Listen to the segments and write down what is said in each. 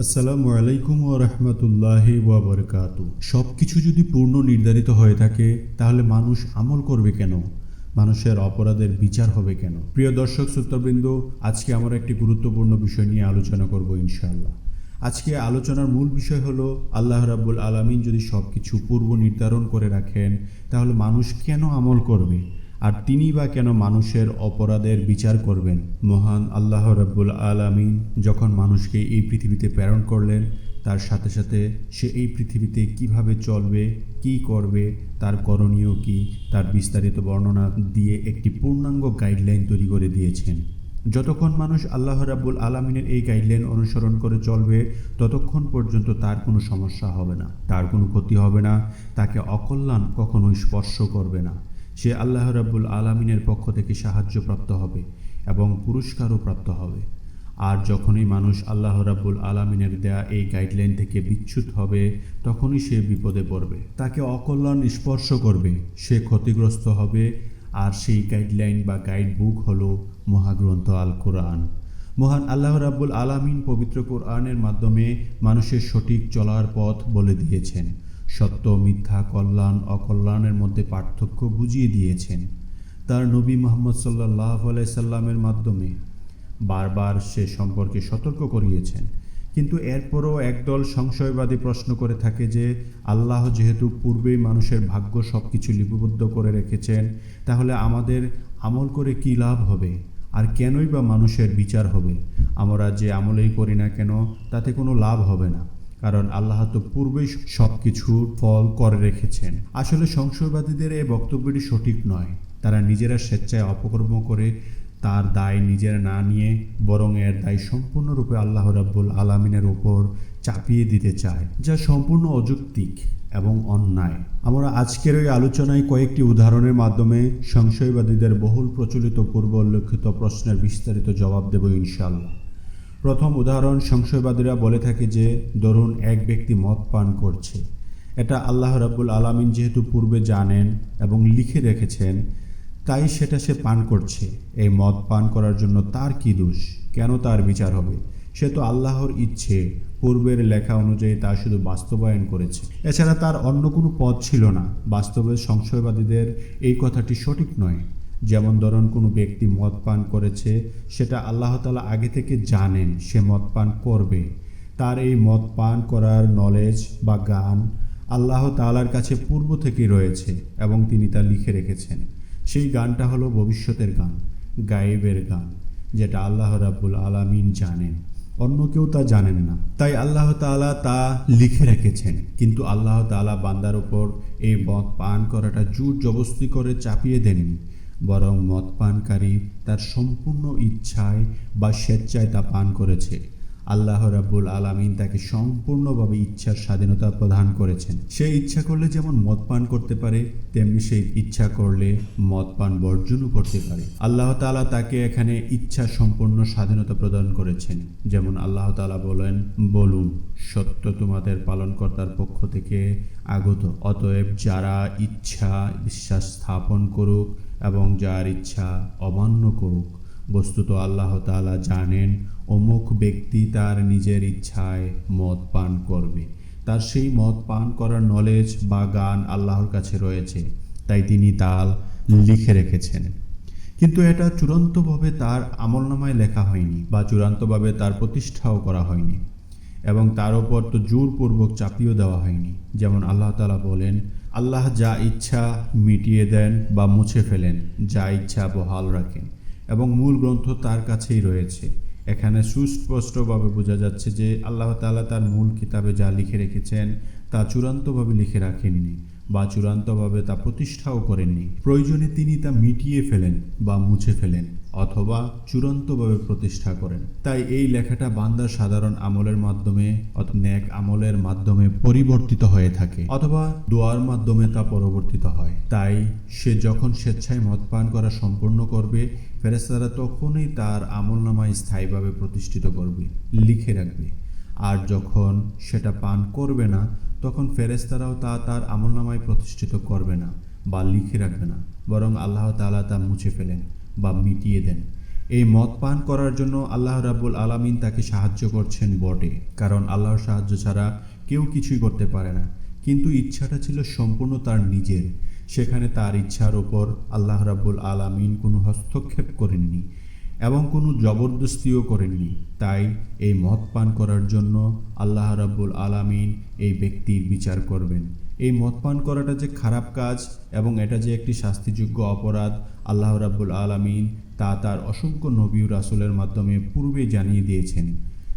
আসসালামু আলাইকুম ও রহমতুল্লাহি ওয়াবরকাত সব কিছু যদি পূর্ণ নির্ধারিত হয়ে থাকে, তাহলে মানুষ আমল করবে কেন? মানুষের অপরাধের বিচার হবে কেন? প্রিয় দর্শক, শ্রোতাবৃন্দ, আজকে আমরা একটি গুরুত্বপূর্ণ বিষয় নিয়ে আলোচনা করব ইনশাআল্লাহ। আজকে আলোচনার মূল বিষয় হলো, আল্লাহ রাব্বুল আলামিন যদি সব কিছু পূর্ব নির্ধারণ করে রাখেন, তাহলে মানুষ কেন আমল করবে? আর তিনি বা কেন মানুষের অপরাধের বিচার করবেন? মহান আল্লাহ রাব্বুল আলামিন যখন মানুষকে এই পৃথিবীতে প্রেরণ করলেন, তার সাথে সাথে সে এই পৃথিবীতে কীভাবে চলবে, কি করবে, তার করণীয় কি, তার বিস্তারিত বর্ণনা দিয়ে একটি পূর্ণাঙ্গ গাইডলাইন তৈরি করে দিয়েছেন। যতক্ষণ মানুষ আল্লাহ রাব্বুল আলমিনের এই গাইডলাইন অনুসরণ করে চলবে, ততক্ষণ পর্যন্ত তার কোনো সমস্যা হবে না, তার কোনো ক্ষতি হবে না, তাকে অকল্যাণ কখনোই স্পর্শ করবে না। সে আল্লাহ রাব্বুল আলমিনের পক্ষ থেকে সাহায্যপ্রাপ্ত হবে এবং পুরস্কারও প্রাপ্ত হবে। আর যখনই মানুষ আল্লাহ রাব্বুল আলমিনের দেয়া এই গাইডলাইন থেকে বিচ্যুত হবে, তখনই সে বিপদে পড়বে। তাকে অকল্যাণ স্পর্শ করবে, সে ক্ষতিগ্রস্ত হবে, আর সেই গাইডলাইন বা গাইড বুক হলো মহাগ্রন্থ আল কোরআন মহান আল্লাহ রাব্বুল আলামিন পবিত্র কোরআনের মাধ্যমে মানুষের সঠিক চলার পথ বলে দিয়েছেন। সত্য, মিথ্যা, কল্যাণ, অকল্যাণের মধ্যে পার্থক্য বুঝিয়ে দিয়েছেন। তার নবী মোহাম্মদ সাল্লাহ সাল্লামের মাধ্যমে বারবার সে সম্পর্কে সতর্ক করিয়েছেন। কিন্তু এরপরও একদল সংশয়বাদী প্রশ্ন করে থাকে যে, আল্লাহ যেহেতু পূর্বেই মানুষের ভাগ্য সব কিছু লিপিবদ্ধ করে রেখেছেন, তাহলে আমাদের আমল করে কী লাভ হবে? আর কেনই বা মানুষের বিচার হবে? আমরা যে আমলেই করি না কেন, তাতে কোনো লাভ হবে না। কারণ আল্লাহ তো পূর্বেই সব কিছুর ফল করে রেখেছেন। আসলে সংশয়বাদীদের এই বক্তব্যটি সঠিক নয়। তারা নিজেরা স্বেচ্ছায় অপকর্ম করে তার দায় নিজেরা না নিয়ে বরং এর দায় সম্পূর্ণরূপে আল্লাহ রাব্বুল আলমিনের ওপর চাপিয়ে দিতে চায়, যা সম্পূর্ণ অযৌক্তিক এবং অন্যায়। আমরা আজকের ওই আলোচনায় কয়েকটি উদাহরণের মাধ্যমে সংশয়বাদীদের বহুল প্রচলিত পূর্ব উল্লেখিত প্রশ্নের বিস্তারিত জবাব দেব ইনশাল্লাহ প্রথম উদাহরণ সংশয়বাদীরা বলে থাকে যে, ধরুন এক ব্যক্তি মদ পান করছে। এটা আল্লাহ রাব্বুল আলামিন যেহেতু পূর্বে জানেন এবং লিখে রেখেছেন, তাই সেটা সে পান করছে। এই মদ পান করার জন্য তার কি দোষ? কেন তার বিচার হবে? সে তো আল্লাহর ইচ্ছে। পূর্বের লেখা অনুযায়ী তা শুধু বাস্তবায়ন করেছে। এছাড়া তার অন্য কোনো পথ ছিল না। বাস্তবে সংশয়বাদীদের এই কথাটি সঠিক নয়। যেমন ধরুন কোনো ব্যক্তি মদ পান করেছে, সেটা আল্লাহ তালা আগে থেকে জানেন সে মদ পান করবে। তার এই মদ পান করার নলেজ বা গান আল্লাহ তালার কাছে পূর্ব থেকে রয়েছে এবং তিনি তা লিখে রেখেছেন। সেই গানটা হলো ভবিষ্যতের গান গায়েবের গান যেটা আল্লাহ রাব্বুল আলামিন জানেন। অন্য কেউ তা জানেন না। তাই আল্লাহ তাআলা তা লিখে রেখেছেন। কিন্তু আল্লাহ তাআলা বান্দার ওপর এই মদ পান করাটা জোর জবস্তি করে চাপিয়ে দেননি। বরং মদ পানকারী তার সম্পূর্ণ ইচ্ছায় বা স্বেচ্ছায় তা পান করেছে। আল্লাহ রাব্বুল আলামিন তাকে সম্পূর্ণভাবে ইচ্ছার স্বাধীনতা প্রদান করেছেন। সে ইচ্ছা করলে যেমন মদ পান করতে পারে, তেমনি সে ইচ্ছা করলে মদ পান বর্জনও করতে পারে। আল্লাহ তাআলা তাকে এখানে ইচ্ছা সম্পূর্ণ স্বাধীনতা প্রদান করেছেন। যেমন আল্লাহ তাআলা বলেন, বলুন, সত্য তোমাদের পালনকর্তার পক্ষ থেকে আগত। অতএব যারা ইচ্ছা বিশ্বাস স্থাপন করুক এবং যার ইচ্ছা অমান্য করুক, বস্তুত আল্লাহ তাআলা জানেন অমুক ব্যক্তি তার নিজের ইচ্ছায় মদ পান করবে। তার সেই মদ পান করার নলেজ বা গান আল্লাহর কাছে রয়েছে, তাই তিনি তাল লিখে রেখেছেন। কিন্তু এটা চূড়ান্তভাবে তার আমলনামায় লেখা হয়নি বা চূড়ান্তভাবে তার প্রতিষ্ঠাও করা হয়নি এবং তার ওপর তো জোরপূর্বক চাপিয়েও দেওয়া হয়নি। যেমন আল্লাহ তালা বলেন, আল্লাহ যা ইচ্ছা মিটিয়ে দেন বা মুছে ফেলেন, যা ইচ্ছা বহাল রাখেন এবং মূল গ্রন্থ তার কাছেই রয়েছে। এখানে সুস্পষ্টভাবে বোঝা যাচ্ছে যে আল্লাহ তালা তার মূল কিতাবে যা লিখে রেখেছেন, তা চূড়ান্তভাবে লিখে রাখেননি বা চূড়ান্তভাবে তা প্রতিষ্ঠাও করেননি। প্রয়োজনে তিনি তা মিটিয়ে ফেলেন বা মুছে ফেলেন। অথবা চূড়ান্তভাবে প্রতিষ্ঠা করেন। তাই এই লেখাটা বান্দার সাধারণ আমলের মাধ্যমে ন্যাক আমলের মাধ্যমে পরিবর্তিত হয়ে থাকে অথবা দোয়ার মাধ্যমে তা পরিবর্তিত হয়। তাই সে যখন স্বেচ্ছায় মদ পান করা সম্পূর্ণ করবে ফেরেস্তারা তখনই তার আমলনামায় স্থায়ীভাবে প্রতিষ্ঠিত করবে, লিখে রাখবে। আর যখন সেটা পান করবে না, তখন ফেরেস্তারাও তা তার আমলনামায় প্রতিষ্ঠিত করবে না বা লিখে রাখবে না, বরং আল্লাহ তাআলা তা মুছে ফেলেন। বা মিটিয়ে দেন। এই মদ পান করার জন্য আল্লাহ রাব্বুল আলামিন তাকে সাহায্য করছেন বটে, কারণ আল্লাহর সাহায্য ছাড়া কেউ কিছুই করতে পারে না। কিন্তু ইচ্ছাটা ছিল সম্পূর্ণ তার নিজের। সেখানে তার ইচ্ছার ওপর আল্লাহ রাব্বুল আলামিন কোনো হস্তক্ষেপ করেননি এবং কোনো জবরদস্তিও করেননি। তাই এই মদ পান করার জন্য আল্লাহ রাব্বুল আলামিন এই ব্যক্তির বিচার করবেন। এই মদ পান করাটা যে খারাপ কাজ এবং এটা যে একটি শাস্তিযোগ্য অপরাধ আল্লাহ রাব্বুল আলামিন তা তার অসংখ্য নবী রাসূলের মাধ্যমে পূর্বে জানিয়ে দিয়েছেন,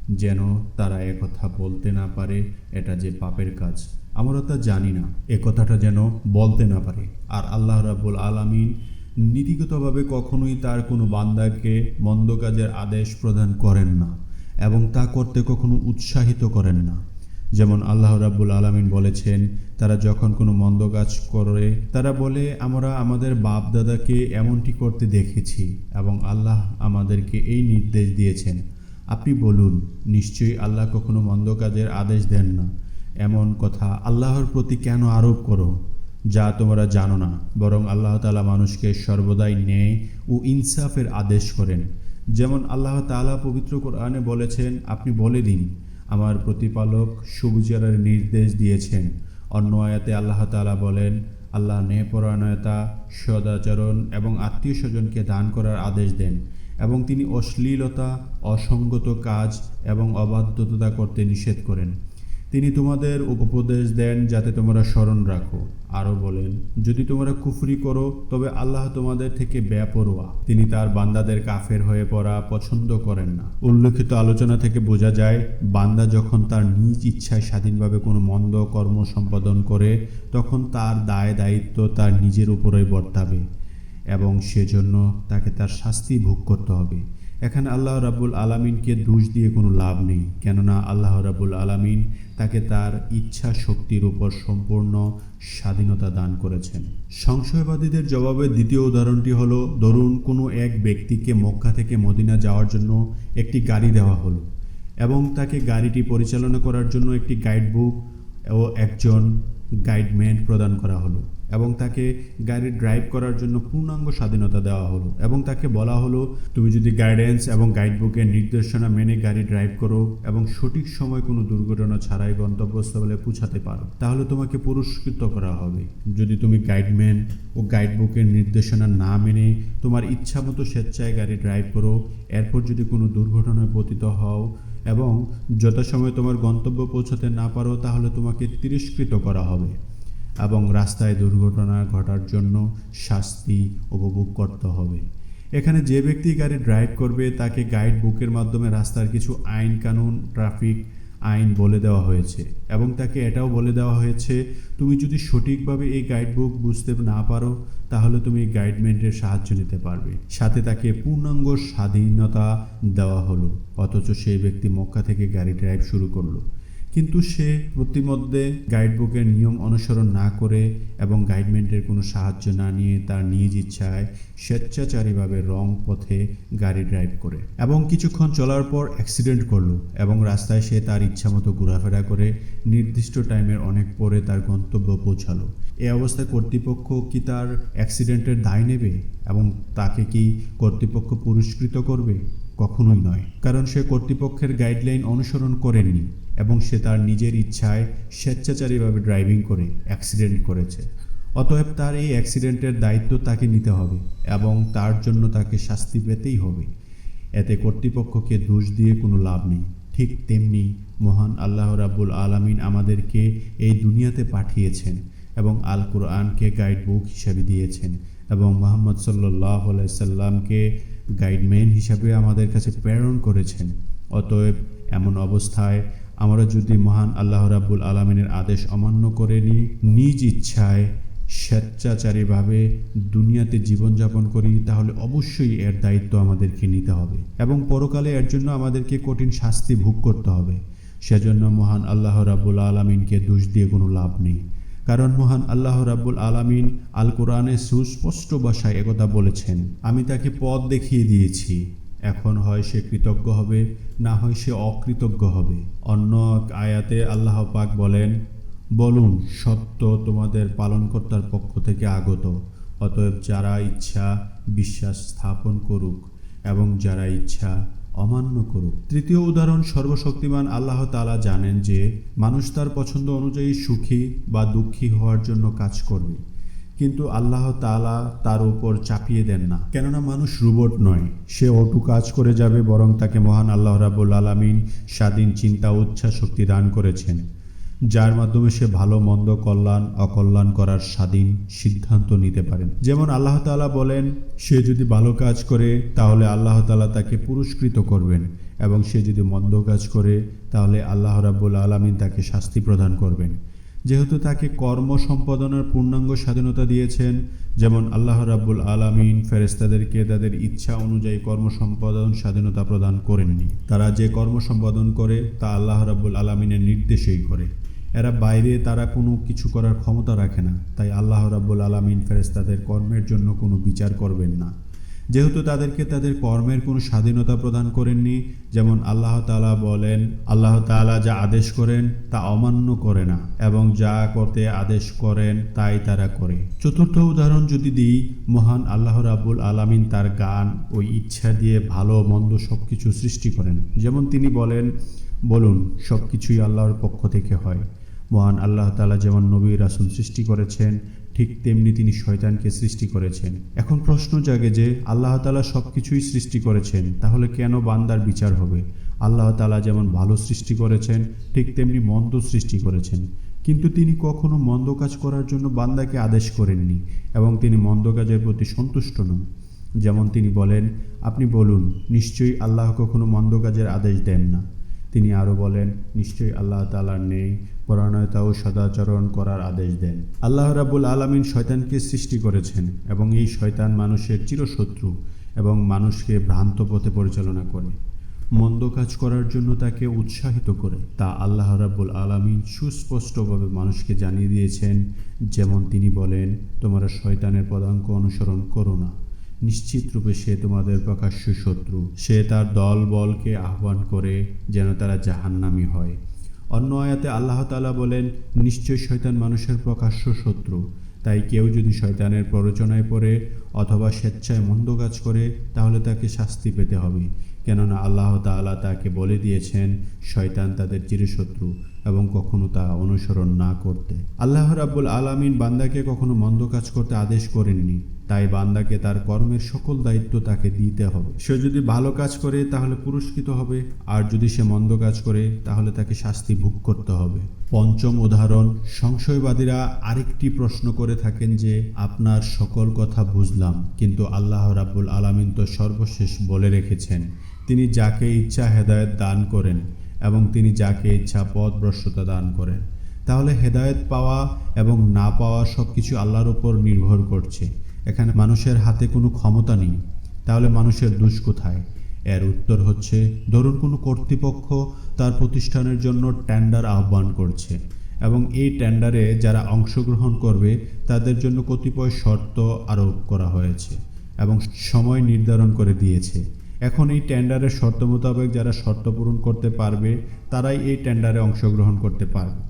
যেন তারা একথা বলতে না পারে, এটা যে পাপের কাজ। আমরা তা জানি না, এ কথাটা যেন বলতে না পারে। আর আল্লাহ রাব্বুল আলামিন নীতিগতভাবে কখনোই তার কোনো বান্দাকে মন্দ কাজের আদেশ প্রদান করেন না এবং তা করতে কখনো উৎসাহিত করেন না। যেমন আল্লাহ রাব্বুল আলামিন বলেছেন, তারা যখন কোনো মন্দ কাজ করে, তারা বলে, আমরা আমাদের বাপ দাদাকে এমনটি করতে দেখেছি এবং আল্লাহ আমাদেরকে এই নির্দেশ দিয়েছেন। আপনি বলুন, নিশ্চয়ই আল্লাহ কখনো মন্দ কাজের আদেশ দেন না? এমন কথা আল্লাহর প্রতি কেন আরোপ করো? যা তোমরা জানো না। বরং আল্লাহ তালা মানুষকে সর্বদাই ন্যায় ও ইনসাফের আদেশ করেন। যেমন আল্লাহ তালা পবিত্র কোরআনে বলেছেন, আপনি বলে দিন আমার প্রতিপালক সুবিচারের নির্দেশ দিয়েছেন। অন্য আয়াতে আল্লাহ তালা বলেন, আল্লাহ ন্যায়পরায়ণতা, সদাচরণ এবং আত্মীয় স্বজনকে দান করার আদেশ দেন এবং তিনি অশ্লীলতা, অসঙ্গত কাজ এবং অবাধ্যতা করতে নিষেধ করেন। তিনি তোমাদের উপদেশ দেন যাতে তোমরা স্মরণ রাখো। আরও বলেন, যদি তোমরা কুফরি করো, তবে আল্লাহ তোমাদের থেকে বেপরোয়া। তিনি তার বান্দাদের কাফের হয়ে পড়া পছন্দ করেন না। উল্লেখিত আলোচনা থেকে বোঝা যায়, বান্দা যখন তার নিজ ইচ্ছায় স্বাধীনভাবে কোনো মন্দ কর্ম সম্পাদন করে, তখন তার দায় দায়িত্ব তার নিজের উপরেই বর্তাবে এবং সেজন্য তাকে তার শাস্তি ভোগ করতে হবে। এখানে আল্লাহ রাবুল আলামিনকে দোষ দিয়ে কোনো লাভ নেই। কেননা আল্লাহ রাবুল আলামিন তাকে তার ইচ্ছা শক্তির উপর সম্পূর্ণ স্বাধীনতা দান করেছেন। সংশয়বাদীদের জবাবে দ্বিতীয় উদাহরণটি হল, ধরুন কোনো এক ব্যক্তিকে মক্কা থেকে মদিনা যাওয়ার জন্য একটি গাড়ি দেওয়া হলো এবং তাকে গাড়িটি পরিচালনা করার জন্য একটি গাইডবুক ও একজন গাইডম্যান প্রদান করা হলো। এবং তাকে গাড়ি ড্রাইভ করার জন্য পূর্ণাঙ্গ স্বাধীনতা দেওয়া হলো এবং তাকে বলা হলো, তুমি যদি গাইডেন্স এবং গাইডবুকের নির্দেশনা মেনে গাড়ি ড্রাইভ করো এবং সঠিক সময় কোনো দুর্ঘটনা ছাড়াই গন্তব্যস্থলে পৌঁছাতে পারো, তাহলে তোমাকে পুরস্কৃত করা হবে। যদি তুমি গাইডম্যান ও গাইডবুকের নির্দেশনা না মেনে তোমার ইচ্ছা মতো স্বেচ্ছায় গাড়ি ড্রাইভ করো, এরপর যদি কোনো দুর্ঘটনায় পতিত হও এবং যথাসময়ে তোমার গন্তব্য পৌঁছাতে না পারো, তাহলে তোমাকে তিরস্কৃত করা হবে। এবং রাস্তায় দুর্ঘটনা ঘটার জন্য শাস্তি উপভোগ করতে হবে। এখানে যে ব্যক্তি গাড়ি ড্রাইভ করবে, তাকে গাইড বুকের মাধ্যমে রাস্তার কিছু আইন কানুন ট্রাফিক আইন বলে দেওয়া হয়েছে এবং তাকে এটাও বলে দেওয়া হয়েছে, তুমি যদি সঠিকভাবে এই গাইড বুক বুঝতে না পারো, তাহলে তুমি গাইডমেন্টের সাহায্য নিতে পারবে। সাথে তাকে পূর্ণাঙ্গ স্বাধীনতা দেওয়া হলো, অথচ সেই ব্যক্তি মক্কা থেকে গাড়ি ড্রাইভ শুরু করল। কিন্তু সে প্রতিমধ্যে গাইডবুকের নিয়ম অনুসরণ না করে এবং গাইডমেন্টের কোনো সাহায্য না নিয়ে তার নিজ ইচ্ছায় স্বেচ্ছাচারীভাবে রং পথে গাড়ি ড্রাইভ করে এবং কিছুক্ষণ চলার পর অ্যাক্সিডেন্ট করল এবং রাস্তায় সে তার ইচ্ছামতো ঘোরাফেরা করে নির্দিষ্ট টাইমের অনেক পরে তার গন্তব্য পৌঁছালো। এই অবস্থায় কর্তৃপক্ষ কি তার অ্যাক্সিডেন্টের দায় নেবে এবং তাকে কি কর্তৃপক্ষ পুরস্কৃত করবে? কখনোই নয়। কারণ সে কর্তৃপক্ষের গাইডলাইন অনুসরণ করেনি এবং সে তার নিজের ইচ্ছায় স্বেচ্ছাচারীভাবে ড্রাইভিং করে অ্যাক্সিডেন্ট করেছে। অতএব তার এই অ্যাক্সিডেন্টের দায়িত্ব তাকে নিতে হবে এবং তার জন্য তাকে শাস্তি পেতেই হবে। এতে কর্তৃপক্ষকে দোষ দিয়ে কোনো লাভ নেই। ঠিক তেমনি মহান আল্লাহ রাব্বুল আলামিন আমাদেরকে এই দুনিয়াতে পাঠিয়েছেন এবং আল কোরআনকে গাইড বুক হিসাবে দিয়েছেন এবং মোহাম্মদ সাল্লাহ সাল্লামকে গাইডম্যান হিসাবে আমাদের কাছে প্রেরণ করেছেন। অতএব এমন অবস্থায় আমরা যদি মহান আল্লাহ রাব্বুল আলমিনের আদেশ অমান্য করে নিই, নিজ ইচ্ছায় স্বেচ্ছাচারীভাবে দুনিয়াতে জীবনযাপন করি, তাহলে অবশ্যই এর দায়িত্ব আমাদেরকে নিতে হবে এবং পরকালে এর জন্য আমাদেরকে কঠিন শাস্তি ভোগ করতে হবে। সেজন্য মহান আল্লাহ রাব্বুল আলমিনকে দোষ দিয়ে কোনো লাভ নেই। কারণ মহান আল্লাহ রাব্বুল আলামিন আল কোরআনে সুস্পষ্ট ভাষায় একথা বলেছেন, আমি তাকে পথ দেখিয়ে দিয়েছি। এখন হয় সে কৃতজ্ঞ হবে, না হয় সে অকৃতজ্ঞ হবে। অন্য আয়াতে আল্লাহ পাক বলেন, বলুন, সত্য তোমাদের পালনকর্তার পক্ষ থেকে আগত। অতএব যারা ইচ্ছা, বিশ্বাস স্থাপন করুক এবং যারা ইচ্ছা অমান্য করুক। তৃতীয় উদাহরণ, সর্বশক্তিমান আল্লাহ তালা জানেন যে মানুষ তার পছন্দ অনুযায়ী সুখী বা দুঃখী হওয়ার জন্য কাজ করবে। কিন্তু আল্লাহ তালা তার উপর চাপিয়ে দেন না। কেননা মানুষ রোবট নয়। সে অটু কাজ করে যাবে, বরং তাকে মহান আল্লাহ রাবুল আলমিন স্বাধীন চিন্তা উচ্ছা শক্তি দান করেছেন। যার মাধ্যমে সে ভালো, মন্দ, কল্যাণ, অকল্যাণ করার স্বাধীন সিদ্ধান্ত নিতে পারেন। যেমন আল্লাহ তাআলা বলেন, সে যদি ভালো কাজ করে, তাহলে আল্লাহ তালা তাকে পুরস্কৃত করবেন এবং সে যদি মন্দ কাজ করে, তাহলে আল্লাহ রাব্বুল আলামিন তাকে শাস্তি প্রদান করবেন। যেহেতু তাকে কর্ম সম্পাদনের পূর্ণাঙ্গ স্বাধীনতা দিয়েছেন, যেমন আল্লাহ রাব্বুল আলামিন ফেরেস্তাদেরকে তাদের ইচ্ছা অনুযায়ী কর্ম সম্পাদন স্বাধীনতা প্রদান করেননি। তারা যে কর্ম সম্পাদন করে, তা আল্লাহ রাব্বুল আলামিনের নির্দেশেই করে। এরা বাইরে তারা কোনো কিছু করার ক্ষমতা রাখে না। তাই আল্লাহ রাব্বুল আলামিন ফেরেস্তাদের কর্মের জন্য কোনো বিচার করবেন না। যেহেতু তাদেরকে তাদের কর্মের কোনো স্বাধীনতা প্রদান করেননি, যেমন আল্লাহ তাআলা বলেন, আল্লাহ তাআলা যা আদেশ করেন তা অমান্য করে না, এবং যা করতে আদেশ করেন তাই তারা করে। চতুর্থ উদাহরণ যদি দিই, মহান আল্লাহ রাবুল আলামিন তার গান ও ইচ্ছা দিয়ে ভালো মন্দ সব কিছু সৃষ্টি করেন। যেমন তিনি বলেন, বলুন সব কিছুই আল্লাহর পক্ষ থেকে হয়। মহান আল্লাহ তালা যেমন নবী রাসুল সৃষ্টি করেছেন, ঠিক তেমনি তিনি শয়তানকে সৃষ্টি করেছেন। এখন প্রশ্ন জাগে যে, আল্লাহ তালা সব কিছুই সৃষ্টি করেছেন, তাহলে কেন বান্দার বিচার হবে? আল্লাহ তালা যেমন ভালো সৃষ্টি করেছেন, ঠিক তেমনি মন্দ সৃষ্টি করেছেন। কিন্তু তিনি কখনো মন্দ কাজ করার জন্য বান্দাকে আদেশ করেননি এবং তিনি মন্দ কাজের প্রতি সন্তুষ্ট নন। যেমন তিনি বলেন, আপনি বলুন, নিশ্চয়ই আল্লাহ কখনো মন্দ কাজের আদেশ দেন না। তিনি আরও বলেন, নিশ্চয়ই আল্লাহ তালার নেই পরায়ণতা ও সদাচরণ করার আদেশ দেন। আল্লাহ রাবুল আলমিন শয়তানকে সৃষ্টি করেছেন এবং এই শয়তান মানুষের চিরশত্রু এবং মানুষকে ভ্রান্ত পথে পরিচালনা করে। মন্দ কাজ করার জন্য তাকে উৎসাহিত করে। তা আল্লাহ রাব্বুল আলামিন সুস্পষ্টভাবে মানুষকে জানিয়ে দিয়েছেন, যেমন তিনি বলেন, তোমরা শয়তানের পদাঙ্ক অনুসরণ করো না। নিশ্চিত রূপে সে তোমাদের প্রকাশ্য শত্রু। সে তার দল বলকে আহ্বান করে যেন তারা জাহান্নামি হয়। অন্য আয়াতে আল্লাহ তালা বলেন নিশ্চয় শয়তান মানুষের প্রকাশ্য শত্রু। তাই কেউ যদি শয়তানের প্ররোচনায় পড়ে অথবা স্বেচ্ছায় মন্দ কাজ করে, তাহলে তাকে শাস্তি পেতে হবে। কেননা আল্লাহ তাআলা তাকে বলে দিয়েছেন, শয়তান তাদের চিরশত্রু এবং কখনো তা অনুসরণ না করতে। আল্লাহ রাব্বুল আলামিন বান্দাকে কখনো মন্দ কাজ করতে আদেশ করেননি। তাই বান্দাকে তার কর্মের সকল দায়িত্ব তাকে দিতে হবে। সে যদি ভালো কাজ করে, তাহলে পুরস্কৃত হবে। আর যদি সে মন্দ কাজ করে, তাহলে তাকে শাস্তি ভোগ করতে হবে। পঞ্চম উদাহরণ, সংশয়বাদীরা আরেকটি প্রশ্ন করে থাকেন যে, আপনার সকল কথা বুঝলাম, কিন্তু আল্লাহ রাব্বুল আলামিন তো সর্বশেষ বলে রেখেছেন। তিনি যাকে ইচ্ছা হেদায়েত দান করেন এবং তিনি যাকে ইচ্ছা পথভ্রষ্টতা দান করেন। তাহলে হেদায়েত পাওয়া এবং না পাওয়া সব কিছু আল্লাহর উপর নির্ভর করছে। এখানে মানুষের হাতে কোনো ক্ষমতা নেই। তাহলে মানুষের দোষ কোথায়? এর উত্তর হচ্ছে, ধরুন কোনো কর্তৃপক্ষ তার প্রতিষ্ঠানের জন্য টেন্ডার আহ্বান করছে এবং এই টেন্ডারে যারা অংশগ্রহণ করবে, তাদের জন্য কতিপয় শর্ত আরোপ করা হয়েছে এবং সময় নির্ধারণ করে দিয়েছে। এখন এই টেন্ডারের শর্ত মোতাবেক যারা শর্ত পূরণ করতে পারবে, তারাই এই টেন্ডারে অংশগ্রহণ করতে পারবে।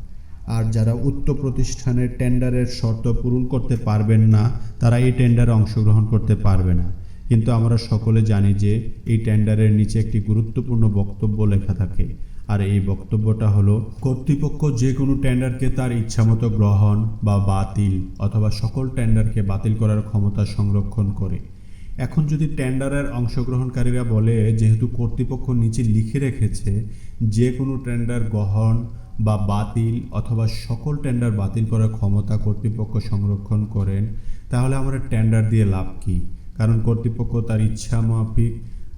আর যারা উক্ত প্রতিষ্ঠানের টেন্ডারের শর্ত পূরণ করতে পারবেন না, তারা এই টেন্ডারে অংশগ্রহণ করতে পারবে না। কিন্তু আমরা সকলে জানি যে এই টেন্ডারের নিচে একটি গুরুত্বপূর্ণ বক্তব্য লেখা থাকে। আর এই বক্তব্যটা হলো, কর্তৃপক্ষ যে কোনো টেন্ডারকে তার ইচ্ছামতো গ্রহণ বা বাতিল অথবা সকল টেন্ডারকে বাতিল করার ক্ষমতা সংরক্ষণ করে। এখন যদি টেন্ডারের অংশগ্রহণকারীরা বলে, যেহেতু কর্তৃপক্ষ নিচে লিখে রেখেছে, যে কোনো টেন্ডার গ্রহণ বা বাতিল অথবা সকল টেন্ডার বাতিল করার ক্ষমতা কর্তৃপক্ষ সংরক্ষণ করেন, তাহলে আমরা টেন্ডার দিয়ে লাভ কী? কারণ কর্তৃপক্ষ তার ইচ্ছা মাফিক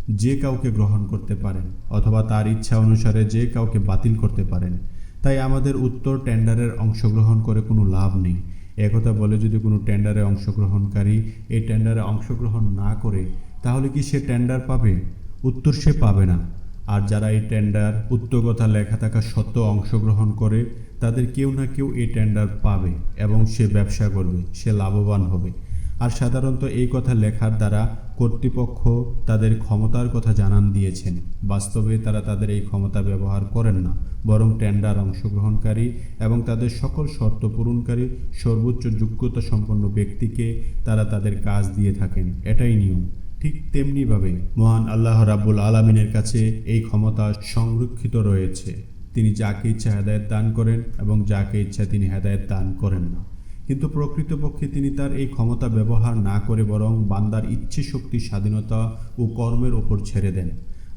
যে কাউকে গ্রহণ করতে পারেন অথবা তার ইচ্ছা অনুসারে যে কাউকে বাতিল করতে পারেন। তাই আমাদের উত্তর টেন্ডারের অংশগ্রহণ করে কোনো লাভ নেই। একথা বলে যদি কোনো টেন্ডারে অংশগ্রহণকারী এই টেন্ডারে অংশগ্রহণ না করে, তাহলে কি সে টেন্ডার পাবে? উত্তর সে পাবে না। আর যারা এই টেন্ডার উত্তর কথা লেখা থাকা সত্ত্বেও অংশগ্রহণ করে, তাদের কেউ না কেউ এই টেন্ডার পাবে এবং সে ব্যবসা করবে, সে লাভবান হবে। আর সাধারণত এই কথা লেখার দ্বারা কর্তৃপক্ষ তাদের ক্ষমতার কথা জানান দিয়েছেন। বাস্তবে তারা তাদের এই ক্ষমতা ব্যবহার করেন না, বরং টেন্ডার অংশগ্রহণকারী এবং তাদের সকল শর্ত পূরণকারী, সর্বোচ্চ যোগ্যতা সম্পন্ন ব্যক্তিকে তারা তাদের কাজ দিয়ে থাকেন। এটাই নিয়ম। ঠিক তেমনিভাবে মহান আল্লাহ রাব্বুল আলমিনের কাছে এই ক্ষমতা সংরক্ষিত রয়েছে। তিনি যাকে ইচ্ছা হেদায়ত দান করেন এবং যাকে ইচ্ছা তিনি হেদায়ত দান করেন না। কিন্তু প্রকৃতপক্ষে তিনি তার এই ক্ষমতা ব্যবহার না করে বরং বান্দার ইচ্ছে শক্তি স্বাধীনতা ও কর্মের ওপর ছেড়ে দেন।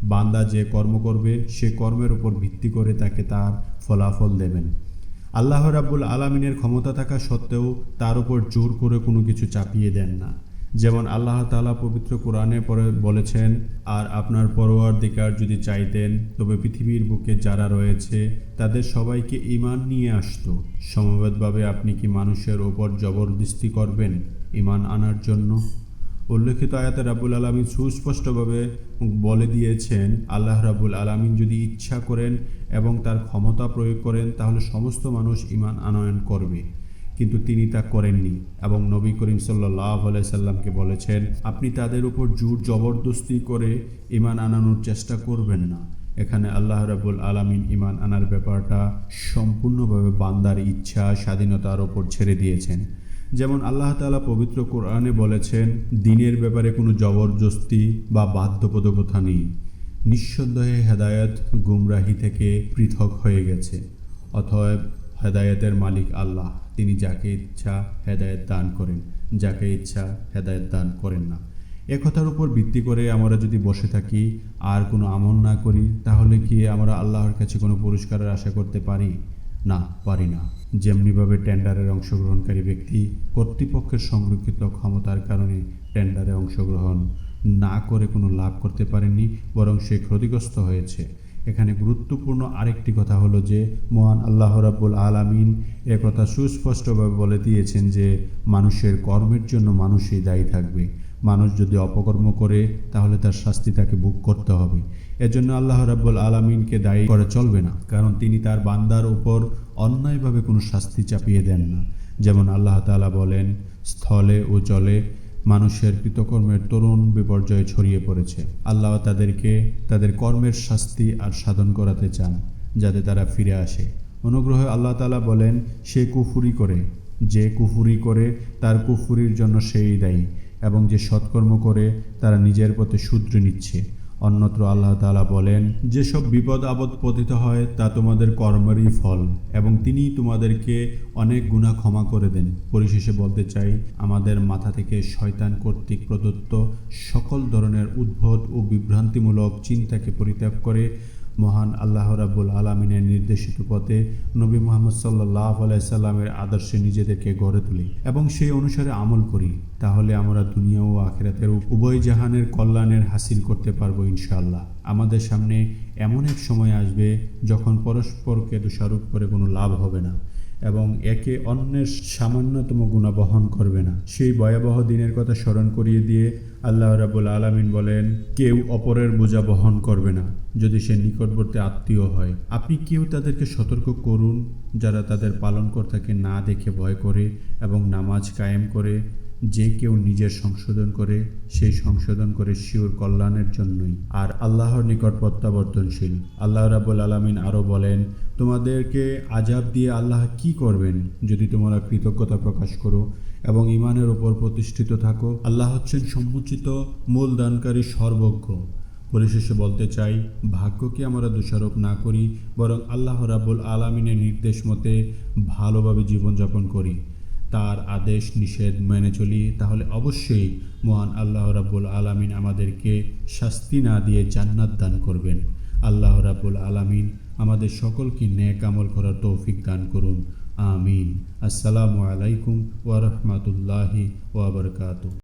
বান্দা যে কর্ম করবে, সে কর্মের ওপর ভিত্তি করে তাকে তার ফলাফল দেবেন। আল্লাহ রাব্বুল আলমিনের ক্ষমতা থাকা সত্ত্বেও তার উপর জোর করে কোনো কিছু চাপিয়ে দেন না। যেমন আল্লাহ তালা পবিত্র কোরআনে পরে বলেছেন, আর আপনার পরোয়ার দিকার যদি চাইতেন, তবে পৃথিবীর বুকে যারা রয়েছে, তাদের সবাইকে ইমান নিয়ে আসতো। সমবেতভাবে আপনি কি মানুষের ওপর জবরদস্তি করবেন ইমান আনার জন্য? উল্লেখিত আয়াতে রাবুল আলমিন সুস্পষ্টভাবে বলে দিয়েছেন, আল্লাহ রাবুল আলমিন যদি ইচ্ছা করেন এবং তার ক্ষমতা প্রয়োগ করেন, তাহলে সমস্ত মানুষ ইমান আনয়ন করবে। কিন্তু তিনি তা করেননি এবং নবী করিম সাল্লাহ সাল্লামকে বলেছেন, আপনি তাদের উপর জোর জবরদস্তি করে ইমান আনানোর চেষ্টা করবেন না। এখানে আল্লাহ রাবুল আলমিন ইমান আনার ব্যাপারটা সম্পূর্ণভাবে বান্দার ইচ্ছা, স্বাধীনতার ওপর ছেড়ে দিয়েছেন। যেমন আল্লাহ তালা পবিত্র কোরআনে বলেছেন, দিনের ব্যাপারে কোনো জবরদস্তি বা বাধ্যবাধকতা নেই। নিঃসন্দেহে হেদায়ত গুমরাহি থেকে পৃথক হয়ে গেছে। অতএব হেদায়েতের মালিক আল্লাহ। তিনি যাকে ইচ্ছা হেদায়েত দান করেন, যাকে ইচ্ছা হেদায়েত দান করেন না। একথার উপর ভিত্তি করে আমরা যদি বসে থাকি আর কোনো আমল না করি, তাহলে কি আমরা আল্লাহর কাছে কোনো পুরস্কারের আশা করতে পারি? না পারি না। যেমনিভাবে টেন্ডারের অংশগ্রহণকারী ব্যক্তি কর্তৃপক্ষের সংরক্ষিত ক্ষমতার কারণে টেন্ডারে অংশগ্রহণ না করে কোনো লাভ করতে পারেনি বরং সে ক্ষতিগ্রস্ত হয়েছে। এখানে গুরুত্বপূর্ণ আরেকটি কথা হলো যে, মহান আল্লাহ রাব্বুল আলামিন এ কথা সুস্পষ্টভাবে বলে দিয়েছেন যে, মানুষের কর্মের জন্য মানুষই দায়ী থাকবে। মানুষ যদি অপকর্ম করে, তাহলে তার শাস্তি তাকে ভোগ করতে হবে। এজন্য আল্লাহ রাব্বুল আলামিনকে দায়ী করে চলবে না, কারণ তিনি তার বান্দার উপর অন্যায়ভাবে কোনো শাস্তি চাপিয়ে দেন না। যেমন আল্লাহ তাআলা বলেন, স্থলে ও জলে মানুষের কৃতকর্মের তরুণ বিপর্যয়ে ছড়িয়ে পড়েছে। আল্লাহ তাদেরকে তাদের কর্মের শাস্তি আর সাধন করাতে চান, যাতে তারা ফিরে আসে। অনুগ্রহে আল্লাহ তালা বলেন, সে কুফুরি করে। যে কুফুরি করে, তার কুফুরির জন্য সেই দায়ী এবং যে সৎকর্ম করে, তারা নিজের পথে শুধরে নিচ্ছে। অন্যত্র আল্লাহ তালা বলেন, যেসব বিপদ আপদ পতিত হয়, তা তোমাদের কর্মেরই ফল এবং তিনি তোমাদেরকে অনেক গুণা ক্ষমা করে দেন। পরিশেষে বলতে চাই, আমাদের মাথা থেকে শয়তান কর্তৃক প্রদত্ত সকল ধরনের উদ্ভট ও বিভ্রান্তিমূলক চিন্তাকে পরিত্যাগ করে মহান আল্লাহ রাবুল আলমিনের নির্দেশিত পথে নবী মোহাম্মদ সাল্লাহ আলাইসাল্লামের আদর্শে নিজেদেরকে গড়ে তুলি এবং সেই অনুসারে আমল করি। তাহলে আমরা দুনিয়া ও আখেরাতের উভয় জাহানের কল্যাণের হাসিল করতে পারব ইনশাআল্লাহ। আমাদের সামনে এমন এক সময় আসবে যখন পরস্পরকে দোষারোপ করে কোনো লাভ হবে না। এবং একে অন্যের সামান্যতম গুণা বহন করবে না। সেই ভয়াবহ দিনের কথা স্মরণ করিয়ে দিয়ে আল্লাহ রাবুল আলমিন বলেন, কেউ অপরের বোঝা বহন করবে না, যদি সে নিকটবর্তী আত্মীয় হয়। আপনি কেউ তাদেরকে সতর্ক করুন, যারা তাদের পালনকর্তাকে না দেখে ভয় করে এবং নামাজ কায়েম করে যে কেউ নিজের সংশোধন করে, সেই সংশোধন করে শিওর কল্যাণের জন্যই। আর আল্লাহর নিকট প্রত্যাবর্তনশীল। আল্লাহ রাবুল আলমিন আরও বলেন, তোমাদেরকে আজাব দিয়ে আল্লাহ কি করবেন যদি তোমরা কৃতজ্ঞতা প্রকাশ করো এবং ইমানের ওপর প্রতিষ্ঠিত থাকো? আল্লাহ হচ্ছেন সম্মুচিত মূল দানকারী সর্বজ্ঞ পরিশেষে বলতে চাই, ভাগ্যকে আমরা দোষারোপ না করি, বরং আল্লাহ রাবুল আলমিনের নির্দেশ মতে ভালোভাবে জীবনযাপন করি। তার আদেশ নিষেধ মেনে চলি, তাহলে অবশ্যই মহান আল্লাহ রাব্বুল আলামিন আমাদেরকে শাস্তি না দিয়ে জান্নাত দান করবেন। আল্লাহ রাব্বুল আলামিন আমাদের সকলকে নেক আমল করার তৌফিক দান করুন। আমিন। আসসালামু আলাইকুম ওয়া রাহমাতুল্লাহি